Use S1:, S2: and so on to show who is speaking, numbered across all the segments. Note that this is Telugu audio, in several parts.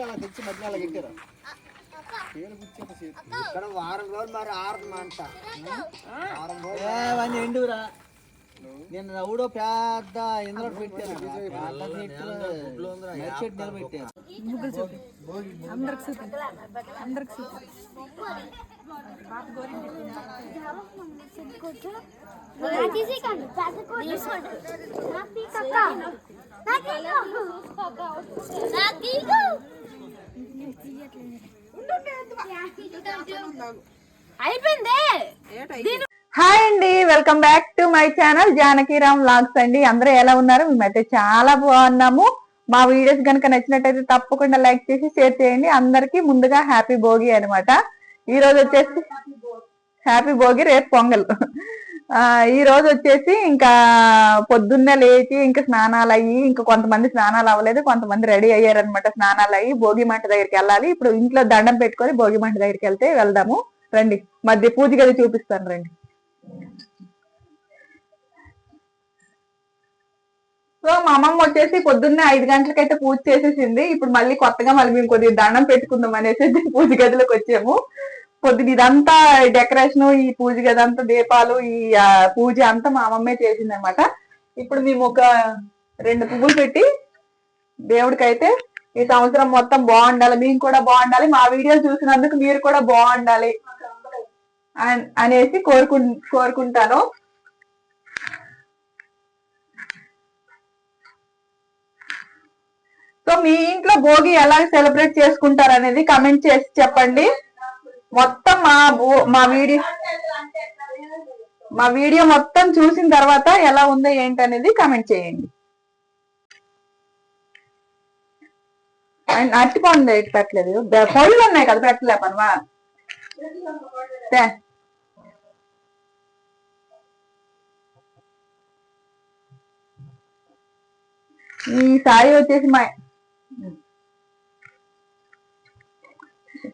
S1: అలా తెచ్చి మధ్య అలా పెట్టారు
S2: ఇక్కడ వారం రోజులు మరి ఆరదు మంట వారం రోజులు.
S1: అవన్నీ ఎండురా నేను ఎవడో పెద్ద ఇందులో పెట్టాను నిలబెట్టాను
S3: అందరికి అందరికి చూపి.
S4: అయిపోయింది.
S3: హాయ్ అండి welcome back to my channel Janakiram vlogs అండి. అందరూ ఎలా ఉన్నారు? మేమైతే చాలా బాగున్నాము. మా వీడియోస్ కనుక నచ్చినట్టయితే తప్పకుండా లైక్ చేసి షేర్ చేయండి. అందరికి ముందుగా హ్యాపీ భోగి అన్నమాట. ఈ రోజు వచ్చేసి హ్యాపీ భోగి రేపు పొంగల్. ఈ రోజు వచ్చేసి ఇంకా పొద్దున్నే లేచి ఇంకా స్నానాలు అయ్యి ఇంకా కొంతమంది స్నానాలు అవ్వలేదు కొంతమంది రెడీ అయ్యారనమాట స్నానాలు అయ్యి భోగి మంట దగ్గరికి వెళ్ళాలి. ఇప్పుడు ఇంట్లో దండం పెట్టుకొని భోగి మంట దగ్గరికి వెళ్తే వెళ్దాము. రండి మధ్య పూజ గది చూపిస్తాను రండి. సో మా అమ్మమ్మ వచ్చేసి పొద్దున్నే ఐదు గంటలకైతే పూజ చేసేసింది. ఇప్పుడు మళ్ళీ కొత్తగా మళ్ళీ మేము కొద్దిగా దండం పెట్టుకుందాం అనేసి పూజ గదిలోకి వచ్చాము. పొద్దున ఇదంతా డెకరేషన్ ఈ పూజ గదంతా దీపాలు ఈ పూజ అంతా మా అమ్మమ్మే చేసింది అనమాట ఇప్పుడు మేము ఒక రెండు పువ్వులు పెట్టి దేవుడికైతే ఈ సంవత్సరం మొత్తం బాగుండాలి మేము కూడా బాగుండాలి మా వీడియోలు చూసినందుకు మీరు కూడా బాగుండాలి అనేసి కోరుకు కోరుకుంటాను. సో మీ ఇంట్లో భోగి ఎలా సెలబ్రేట్ చేసుకుంటారు అనేది కమెంట్ చేసి చెప్పండి. మొత్తం మా మా వీడియో మా వీడియో మొత్తం చూసిన తర్వాత ఎలా ఉందో ఏంటి అనేది కమెంట్ చేయండి. అండ్ అరటిపండు ఎటు పెట్టలేదు. బె- పళ్ళు ఉన్నాయి కదా పెట్టలే పనువా? తే. ఈ వచ్చేసి మా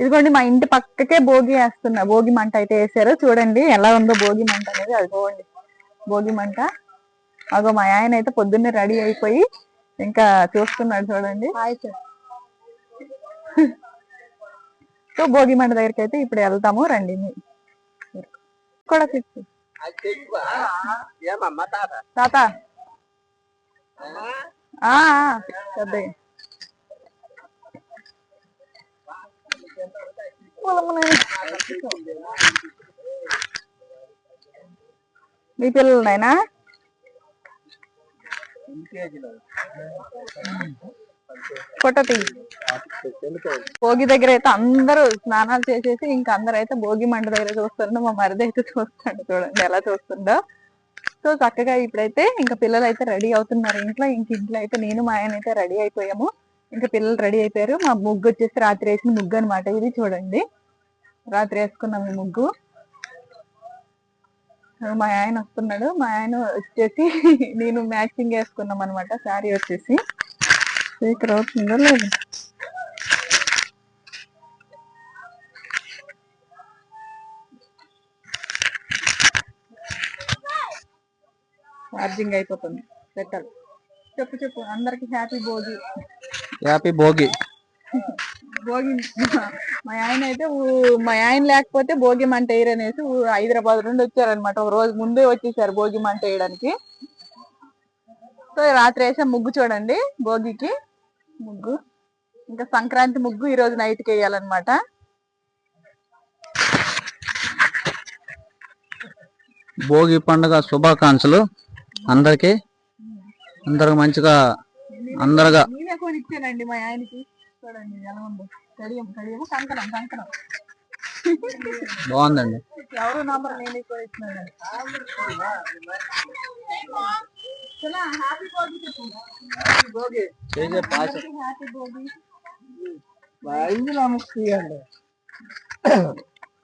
S3: ఇదిగోండి మా ఇంటి పక్కకే భోగి వేస్తున్నా. భోగి మంట అయితే వేసారు చూడండి ఎలా ఉందో భోగి మంట అనేది. అది చూడండి భోగి మంట. అగో మా ఆయన అయితే పొద్దున్నే రెడీ అయిపోయి ఇంకా చూస్తున్నాడు చూడండి. సో భోగి మంట దగ్గరికి అయితే ఇప్పుడు వెళ్తాము. రండి. కూడా చెప్పు
S2: తాత?
S3: ఆ మీ పిల్లలనైనా ఫోటో తీ. భోగి దగ్గర అయితే అందరూ స్నానాలు చేసేసి ఇంకా అందరూ అయితే భోగి మండ దగ్గర చూస్తుండో మా మరిది అయితే చూస్తాడు చూడండి ఎలా చూస్తుండో సో చక్కగా ఇప్పుడైతే ఇంకా పిల్లలు అయితే రెడీ అవుతున్నారు ఇంట్లో ఇంక ఇంట్లో అయితే నేను మా ఆయన అయితే రెడీ అయిపోయాము. ఇంకా పిల్లలు రెడీ అయిపోయారు. మా ముగ్గు వచ్చేసి రాత్రి వేసిన ముగ్గు అనమాట ఇది చూడండి. రాత్రి వేసుకున్నాం ఈ ముగ్గు. మా ఆయన వస్తున్నాడు. మా ఆయన వచ్చేసి నేను మ్యాచింగ్ వేసుకున్నాం అనమాట శారీ వచ్చేసి. ఇక్కడ అవుతుందో లేదు? ఛార్జింగ్ అయిపోతుంది. పెట్టాలి. చెప్పు చెప్పు. అందరికి హ్యాపీ భోజీ
S1: హ్యాపీ భోగి.
S3: భోగి. మా ఆయన అయితే మా ఆయన లేకపోతే భోగి మంట వేయరనేసి హైదరాబాద్ నుండి వచ్చారనమాట ఒక రోజు ముందే వచ్చేసారు భోగి మంట వేయడానికి. సో రాత్రి వేసే ముగ్గు చూడండి భోగికి. ముగ్గు. ఇంకా సంక్రాంతి ముగ్గు ఈ రోజు నైట్కి వేయాలన్నమాట.
S1: భోగి పండుగ శుభాకాంక్షలు అందరికి. అందరూ మంచిగా అందరుగా.
S3: నేనే కొని ఇచ్చానండి మా ఆయనకి. చూడండి ఎలా ఉందో. కడియం కడియము కంకణం కంకణం.
S1: బాగుందండి.
S3: ఎవరు నంబర్ నేను కొని ఇచ్చినాను హ్యాపీ భోగి చెప్పు. హ్యాపీ భోగి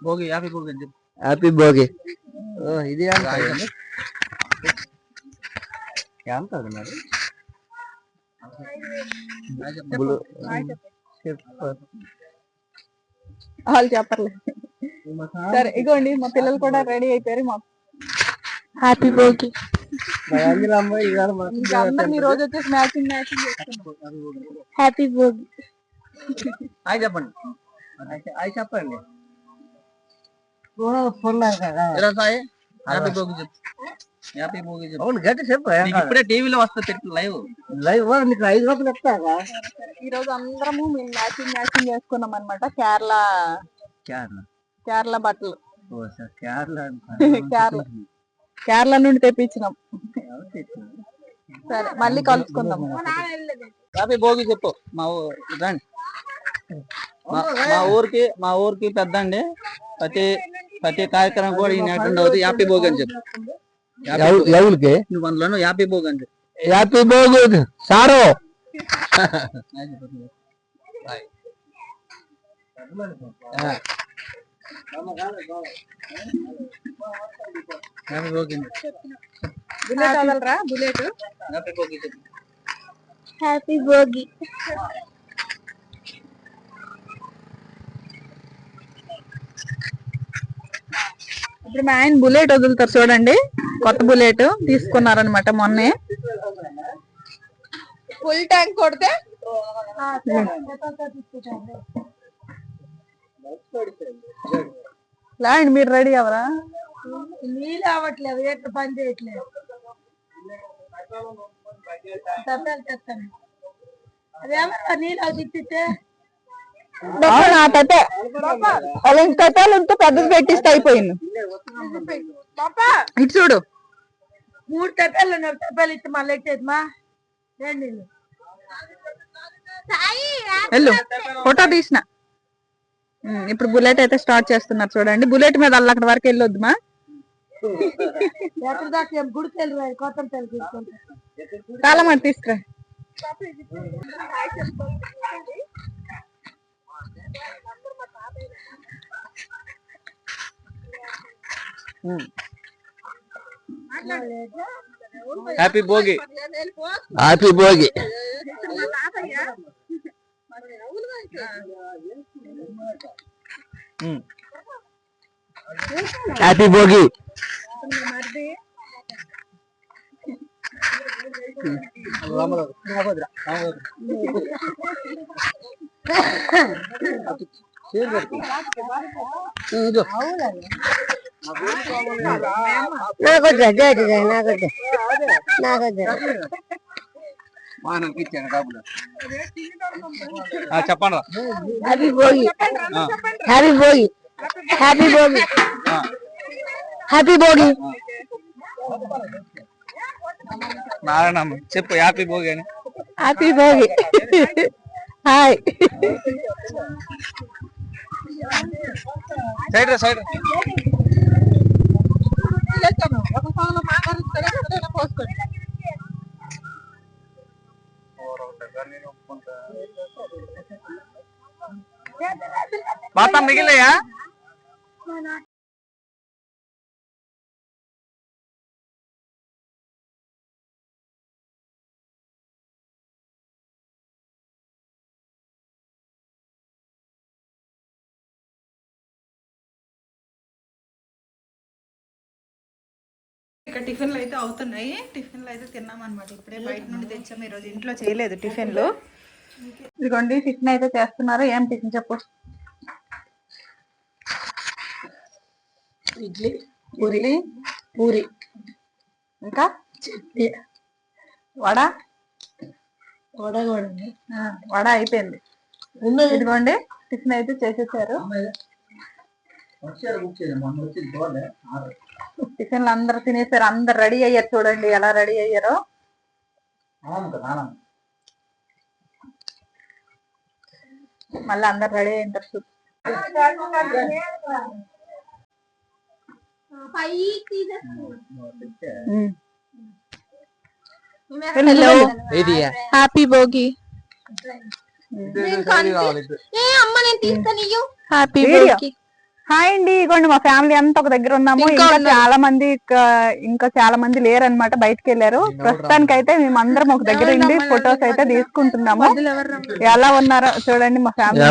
S1: భోగి యాభై భోగి అని చెప్పు.
S2: హ్యాపీ భోగి
S1: ఇది ఎంత అది మరి?
S3: వాళ్ళు చెప్పర్లే. సరే ఇగోండి మా పిల్లలు కూడా రెడీ అయిపోయారు మా హ్యాపీ భోగి అందరం ఈ రోజు వచ్చేసి matching matching happy Bhogi
S1: hi చెప్పండి. హాయ్ చెప్పండి. హ్యాపీ భోగి చెప్పు. హ్యాపీ భోగి చెప్పు.
S2: అవును గట్టి చెప్పు
S1: ఇప్పుడే టీవీలో వస్తుంది లైవ్.
S2: లైవ్ నీకు ఐదు రూపాయలు ఇస్తారా
S3: ఈ రోజు అందరము మేము మ్యాచింగ్ మ్యాచింగ్ చేసుకున్నాం అనమాట కేరళ.
S1: కేరళ.
S3: కేరళ బట్టలు.
S1: కేరళ
S3: కేరళ. కేరళ నుండి తెప్పించినాం. సరే మళ్ళీ కలుసుకుందాం.
S1: హ్యాపీ భోగి చెప్పు మా ఊ- రండి. మా- ఊరికి మా ఊరికి పెద్ద అండి ప్రతి ప్రతి కార్యక్రమం కూడా ఈయన అటెండ్ అవుతుంది. హ్యాపీ భోగి అని చెప్పు.
S2: ఎవరికి
S1: నువ్వు అందులో హ్యాపీ భోగి చెప్పు
S2: హ్యాపీ భోగి సారో.
S1: హ్యాపీ భోగి.
S3: ఇప్పుడు మా ఆయన బుల్లెట్ వదులుతారు చూడండి. కొత్త బుల్లెట్ తీసుకున్నారనమాట మొన్నే. ఫుల్ ట్యాంక్ కొడితే? లాండి మీరు రెడీ అవరా
S4: నీళ్ళు అవ్వట్లేదు ఎట్లా పని చేయట్లేదు. నీళ్ళు అవి తిప్పితే
S3: అవునా తట్ట అలా ఇంక తట్టాలు ఉంటే పెద్దది పెట్టిస్తే అయిపోయింది. ఇటు చూడు.
S4: మూడు తప్పాలు ఉన్నాయి తప్పాలు ఇస్తే మళ్ళీ ఎట్టేది మా రెండు
S3: వెళ్ళు. ఫోటో తీసిన. ఇప్పుడు బుల్లెట్ అయితే స్టార్ట్ చేస్తున్నారు చూడండి. బుల్లెట్ మీద అల్ల అక్కడ వరకు వెళ్ళొద్దు మా
S4: ఎక్కడ
S1: happy Bhogi.
S2: Happy Bhogi. Happy Bhogi. నాకొద్దు నాకొద్దు నాకొద్దు నాకొద్దు
S1: మా ఇచ్చాను డబ్బులు చెప్పండి
S2: happy Bhogi happy Bhogi happy Bhogi happy Bhogi
S1: Narayanamma చెప్పు హ్యాపీ భోగి అని.
S3: హ్యాపీ భోగి. హాయ్.
S1: సైడ్ రా సైడ్ మొత్తం మిగిలినయా?
S3: టిఫిన్లు అయితే అవుతున్నాయి. టిఫిన్లు అయితే తిన్నాం అనమాట ఇప్పుడే బయట నుండి తెచ్చాము ఈరోజు ఇంట్లో చేయలేదు టిఫిన్లు. ఇదిగోండి టిఫిన్ అయితే చేస్తున్నారు. ఏం టిఫిన్ చెప్పు?
S4: ఇడ్లీ
S3: పూరి.
S4: పూరి.
S3: ఇంకా?
S4: చట్నీ.
S3: వడ?
S4: వడ కూడా
S3: వడ అయిపోయింది. ఇదిగోండి టిఫిన్ అయితే చేసేసారు. టిఫిన్లు అందరూ తినేసారు అందరు రెడీ అయ్యారు చూడండి ఎలా రెడీ అయ్యారో. మళ్ళీ అందరు రెడీ అయింటారు ఉమ్. హలో హ్యాపీ భోగి
S4: ఏ అమ్మ నేను తీస్తాను
S3: హ్యాపీ హాయ్ అండి ఇగోండి మా ఫ్యామిలీ అంతా ఒక దగ్గర ఉన్నాము. ఇంకా చాలా మంది ఇక- చాలా మంది లేరు అనమాట బయటకు వెళ్ళారు. ప్రస్తుతానికి అయితే మేము అందరం ఒక దగ్గర ఉండి ఫొటోస్ అయితే తీసుకుంటున్నాము. ఎలా ఉన్నారో చూడండి మా ఫ్యామిలీ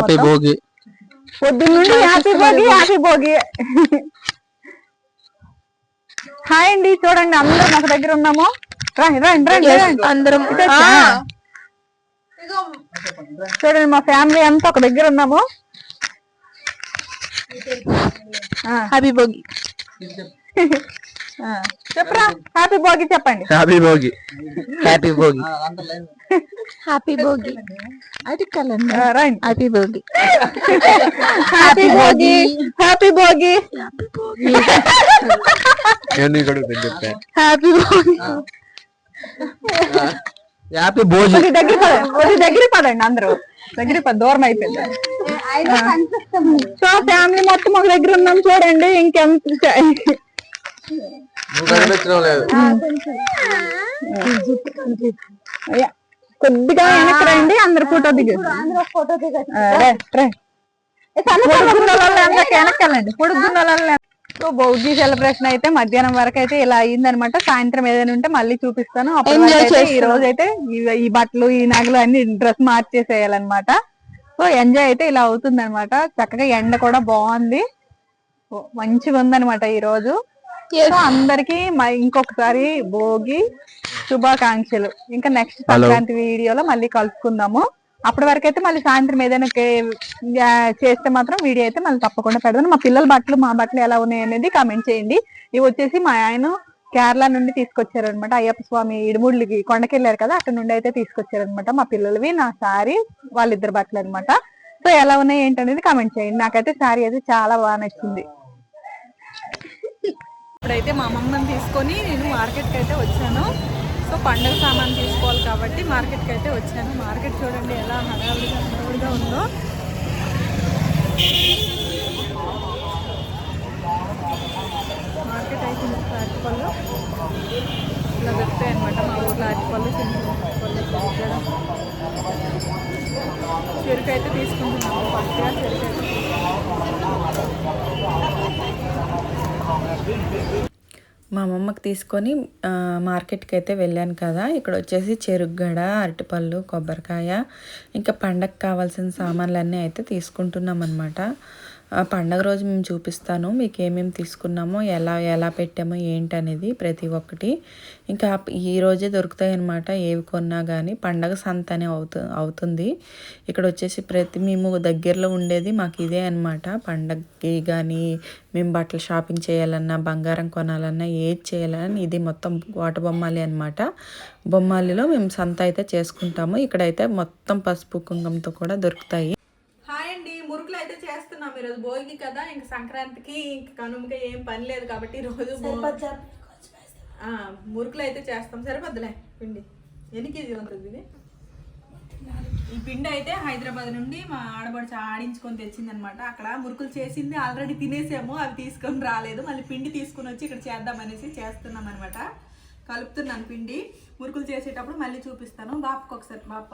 S3: పొద్దున్న నుండి happy Bhogi happy Bhogi. Hi అండి చూడండి అందరం ఒక దగ్గర ఉన్నాము. రండి రండి రండి.
S4: అందరం?
S3: చూడండి మా ఫ్యామిలీ అంతా ఒక దగ్గర ఉన్నాము.
S4: హ్యాపీ భోగి
S3: చెప్పరా? హ్యాపీ భోగి చెప్పండి.
S1: Happy Bhogi happy Bhogi
S4: happy Bhogi
S3: ఆ, రండి
S4: happy Bhogi
S3: happy Bhogi happy Bhogi
S4: happy Bhogi
S1: happy Bhogi
S3: దగ్గర పదండి కొద్ది దగ్గర పదండి అందరూ. దగ్గర పద దూరం అయిపోయింది. సో ఫ్యామిలీ మొత్తం ఒక దగ్గర ఉన్నాం చూడండి ఇంకెంత అయ్యా, కొద్దిగా వెనక్కి రండి అందరు ఫోటో దిగు ఫోటో వెనక్కి వెళ్ళండి. పొడుగున్న సో భోగి సెలబ్రేషన్ అయితే మధ్యాహ్నం వరకు అయితే ఇలా అయ్యిందనమాట సాయంత్రం ఏదైనా ఉంటే మళ్ళీ చూపిస్తాను. అయితే ఈ. రోజు అయితే ఈ- బట్టలు ఈ నగలు అన్ని డ్రెస్ మార్చేసేయాలన్నమాట. సో ఎంజాయ్ అయితే ఇలా అవుతుంది అనమాట చక్కగా ఎండ కూడా బాగుంది. ఓ, మంచిగా ఉందన్నమాట ఈ రోజు. సో అందరికి ఇంకొకసారి భోగి శుభాకాంక్షలు. ఇంకా నెక్స్ట్ సంక్రాంతి వీడియోలో మళ్ళీ కలుసుకుందాము. అప్పటి వరకు అయితే మళ్ళీ సాయంత్రం ఏదైనా చేస్తే మాత్రం వీడియో అయితే మళ్ళీ తప్పకుండా పెడతాను మా పిల్లల బట్టలు మా బట్టలు ఎలా ఉన్నాయి అనేది కామెంట్ చేయండి. ఇవి వచ్చేసి మా ఆయన కేరళ నుండి తీసుకొచ్చారనమాట అయ్యప్ప స్వామి ఇడుముళ్ళకి కొండకెళ్ళారు కదా అక్కడ నుండి అయితే తీసుకొచ్చారనమాట మా పిల్లలవి నా సారీ వాళ్ళిద్దరు బట్టలు అనమాట సో ఎలా ఉన్నాయి ఏంటనేది కామెంట్ చేయండి. నాకైతే సారీ అయితే చాలా బాగా నచ్చింది. ఇప్పుడైతే మా అమ్మమ్మని తీసుకొని నేను మార్కెట్కి అయితే వచ్చాను. సో పండగ సామాన్ తీసుకోవాలి కాబట్టి మార్కెట్కి అయితే వచ్చాను. మార్కెట్ చూడండి ఎలా హడావుడిగా హడావుడిగా ఉందో. మార్కెట్ అయితే అరటిపళ్ళు ఇలా దొరుకుతాయి అనమాట మా ఊర్లో అరటిపళ్ళు చిన్న చిన్న అరటిపళ్ళు చెరుకు అయితే తీసుకుంటున్నాము. ఫస్ట్గా చెరుకు
S5: మా అమ్మమ్మకి తీసుకొని మార్కెట్కి అయితే వెళ్ళాను కదా. ఇక్కడ వచ్చేసి చెరుగ్గడ అరటిపళ్ళు కొబ్బరికాయ ఇంకా పండగకి కావాల్సిన సామాన్లన్నీ అయితే తీసుకుంటున్నాం అనమాట పండగ రోజు మేము చూపిస్తాను మీకు ఏమేమి తీసుకున్నామో ఎలా ఎలా పెట్టామో ఏంటి అనేది ప్రతి ఒక్కటి. ఇంకా ఈ రోజే దొరుకుతాయి అనమాట ఏవి కొన్నా కానీ పండగ సంత అనే అవుతు అవుతుంది. ఇక్కడ వచ్చేసి ప్రతి మేము దగ్గరలో ఉండేది మాకు ఇదే అనమాట పండగకి కానీ మేము బట్టలు షాపింగ్ చేయాలన్నా బంగారం కొనాలన్నా ఏది చేయాలన్నా ఇది మొత్తం వాట బొమ్మాలి అనమాట బొమ్మాలిలో మేము సంత అయితే చేసుకుంటాము. ఇక్కడైతే మొత్తం పసుపు కుంకుమతో కూడా దొరుకుతాయి.
S3: హాయ్ అండి. మురుకులు అయితే చేస్తున్నాం. ఈరోజు భోగి కదా ఇంక సంక్రాంతికి ఇంక కనుమగా ఏం పని లేదు కాబట్టి రోజు మురుకులు అయితే చేస్తాం. సరిపోద్దులే పిండి. ఎన్ని కేజీలు ఉంటుంది ఇది? ఈ పిండి అయితే హైదరాబాద్ నుండి మా ఆడబడిచి ఆడించుకొని తెచ్చింది అనమాట అక్కడ మురుకులు చేసింది ఆల్రెడీ తినేసాము అవి తీసుకొని రాలేదు. మళ్ళీ పిండి తీసుకొని వచ్చి ఇక్కడ చేద్దామనేసి చేస్తున్నాం అనమాట కలుపుతున్నాను పిండి. మురుకులు చేసేటప్పుడు మళ్ళీ చూపిస్తాను. బాపుకి ఒకసారి బాప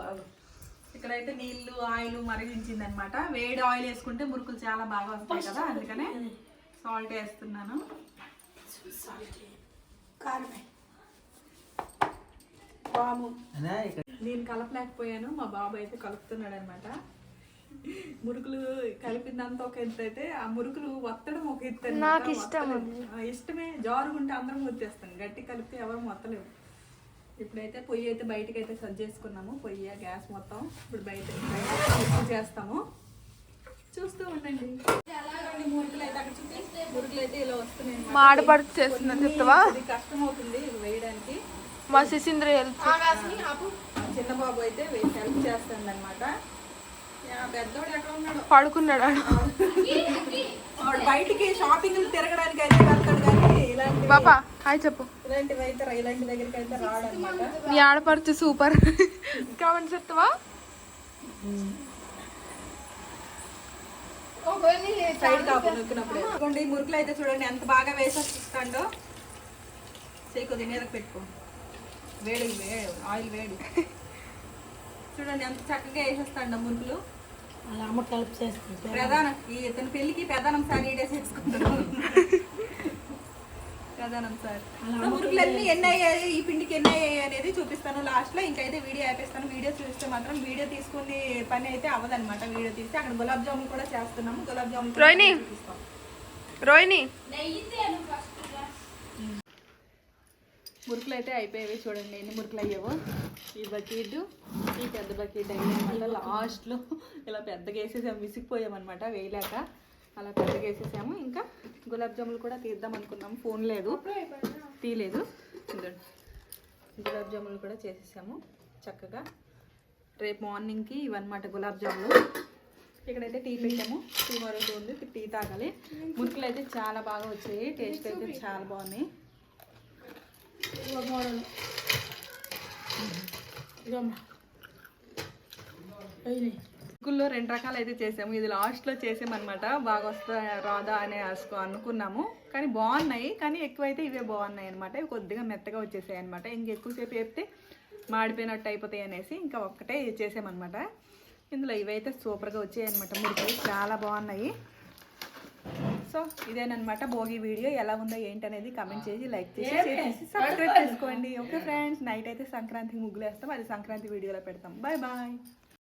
S3: ఇక్కడైతే నీళ్ళు ఆయిల్ మరిగించింది అనమాట వేడి ఆయిల్ వేసుకుంటే మురుకులు చాలా బాగా వస్తాయి కదా అందుకనే సాల్ట్ వేస్తున్నాను. నేను కలపలేకపోయాను మా బాబు అయితే కలుపుతున్నాడు అనమాట మురుకులు కలిపిందంతా ఒక ఎత్తు అయితే ఆ మురుకులు వత్తడం ఒక ఎత్తు నాకు ఇష్టం ఇష్టమే. జారుగుంటే అందరం వచ్చేస్తాను గట్టి కలిపితే ఎవరు మొత్తలేము ఇప్పుడైతే పొయ్యి అయితే బయటకి అయితే సర్జ్ చేసుకున్నాము. పొయ్యి గ్యాస్ మొత్తం ఇప్పుడు బయట చేస్తాము. చూస్తూ ఉండండి. అలాగండి మురుకులు అయితే అక్కడ మురుకులు అయితే ఇలా వస్తున్నాయి.
S4: మాడపడుతు చేస్తున్నా చెప్తావా?
S3: ఇది కష్టం అవుతుంది ఇది వేయడానికి.
S4: మా శిశీంద్ర
S3: చిన్న బాబు అయితే హెల్ప్ చేస్తాడు అనమాట పెద్దోడు ఎక్కడ ఉన్నాడు?
S4: పడుకున్నాడు.
S3: వాడు బయటికి షాపింగ్ తిరగడానికి అయితే వెళ్తాడు కానీ
S4: పాపా హాయ్ చెప్పు. మీ ఆడపడుచు సూపర్. కామెంట్ చెప్తావా?
S3: మురుకులు అయితే చూడండి ఎంత బాగా వేసేస్తాడో చేయి కొద్ది మీద పెట్టుకో. వేడి వేడి ఆయిల్ వేడి.
S6: చూడండి ఎంత చక్కగా వేసేస్తాండ మురుకులు.
S7: అలా అమ్మ కలిపి చేస్తుంది.
S6: ప్రధానం ఈ ఇతని పెళ్ళికి ప్రధానం సార్ ఈడేసి ప్రధానం సార్. మురుకులన్నీ ఎన్ని అయ్యాయి ఈ పిండికి ఎన్ని అయ్యాయి అనేది చూపిస్తాను. లాస్ట్లో ఇంకైతే వీడియో ఆపేస్తాను. వీడియో చూస్తే మాత్రం వీడియో తీసుకునే పని అయితే అవ్వదన్నమాట. వీడియో తీస్తే అక్కడ గులాబ్ జామున్ కూడా చేస్తున్నాము. గులాబ్ జామున్ రోహిణి. రోహిణి. మురుకులు అయితే అయిపోయేవి చూడండి. ఎన్ని మురుకులు అయ్యావో ఈ బకెట్ ఈ పెద్ద బకెట్ అయ్యామన్నమాట లాస్ట్లో ఇలా పెద్దగా వేసేసాము విసిగిపోయామన్నమాట. వేయలేక. అలా పెద్దగా వేసేసాము ఇంకా గులాబ్ జాములు కూడా తీద్దాం అనుకున్నాము ఫోన్ లేదు. తీయలేదు గులాబ్ జాములు కూడా చేసేసాము. చక్కగా రేపు మార్నింగ్కి ఇవన్నమాట గులాబ్ జాములు. ఇక్కడైతే టీ పెట్టాము. టీ మరొకటి ఉంది. టీ తాగాలి. మురుకులు అయితే చాలా బాగా వచ్చాయి. టేస్ట్ అయితే చాలా బాగున్నాయి. ముగ్గుల్లో రెండు రకాలు అయితే చేసాము. ఇది లాస్ట్లో చేసామన్నమాట. బాగా వస్తా రాదా అని అనుకున్నాము. కానీ బాగున్నాయి. కానీ ఎక్కువైతే ఇవే బాగున్నాయి అనమాట ఇవి కొద్దిగా మెత్తగా వచ్చేసాయి అనమాట ఇంక ఎక్కువసేపు వేపితే మాడిపోయినట్టు అయిపోతాయి అనేసి ఇంకా ఒక్కటే చేసామన్నమాట. ఇందులో ఇవైతే సూపర్గా వచ్చాయి అనమాట మురికలు చాలా బాగున్నాయి. సో ఇదేనమాట భోగి వీడియో. ఎలా ఉందో ఏంటనేది కమెంట్ చేసి లైక్ చేసి సబ్స్క్రైబ్ చేసుకోండి. Okay friends. నైట్ అయితే సంక్రాంతికి ముగ్గులు వేస్తాం అది సంక్రాంతి వీడియోలో పెడతాం. Bye bye.